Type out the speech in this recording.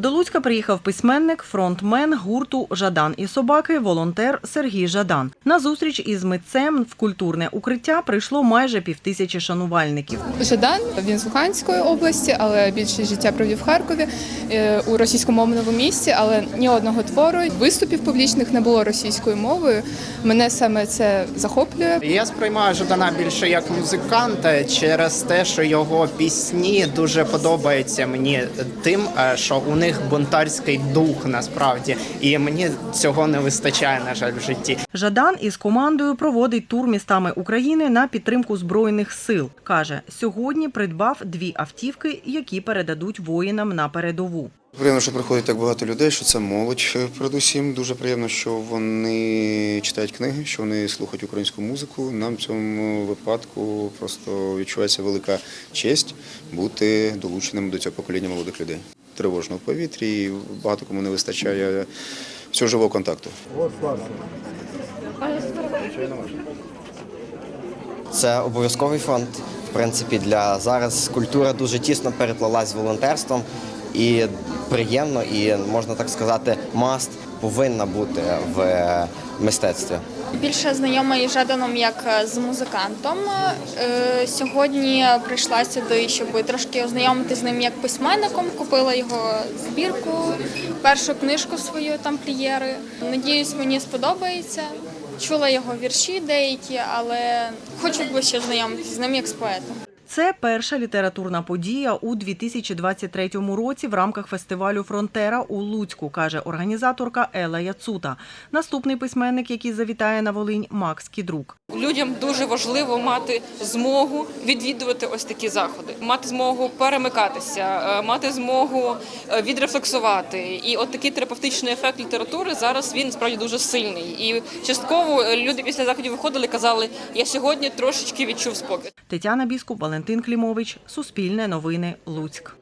До Луцька приїхав письменник, фронтмен гурту Жадан і собаки, волонтер Сергій Жадан. На зустріч із митцем в культурне укриття прийшло майже півтисячі шанувальників. Жадан, він з Луганської області, але більше життя провів в Харкові е, у російськомовному місті, але ні одного твору виступів публічних не було російською мовою. Мене саме це захоплює. Я сприймаю Жадана більше як музиканта через те, що його пісні дуже подобаються мені тим, е, що у них бунтарський дух насправді, і мені цього не вистачає, на жаль, в житті. Жадан із командою проводить тур містами України на підтримку збройних сил. каже, сьогодні придбав дві автівки, які передадуть воїнам на передову. Приємно, що приходить так багато людей, що це молодь. е, Передусім дуже приємно, що вони читають книги, що вони слухають українську музику. Нам в цьому випадку просто відчувається велика честь бути долученим до цього покоління молодих людей. Тривожно в повітрі, і багато кому не вистачає всього живого контакту. Це обов'язковий фонд. В принципі, для зараз культура дуже тісно переплелась з волонтерством, і приємно, і можна так сказати, маст повинна бути в мистецтві. Більше знайома із Жаданом як е, з музикантом. Е, Сьогодні прийшла сюди, щоб трошки ознайомитися з ним як письменником. Купила його збірку, першу книжку свою тамплієри. Надіюсь, мені сподобається. Чула його вірші деякі, але хочу ближче знайомитися з ним як з поетом. Це перша літературна подія у 2023 році в рамках фестивалю Фронтера у Луцьку, каже організаторка Ела Яцута. Наступний письменник, який завітає на Волинь, Макс Кідрук. Людям дуже важливо мати змогу відвідувати ось такі заходи, мати змогу перемикатися, е, мати змогу е, відрефлексувати. І от такий терапевтичний ефект літератури зараз він справді дуже сильний. І частково люди після заходів виходили, казали, я сьогодні трошечки відчув спокій. Тетяна Біскуп, Валентин Клімович, Суспільне новини, Луцьк.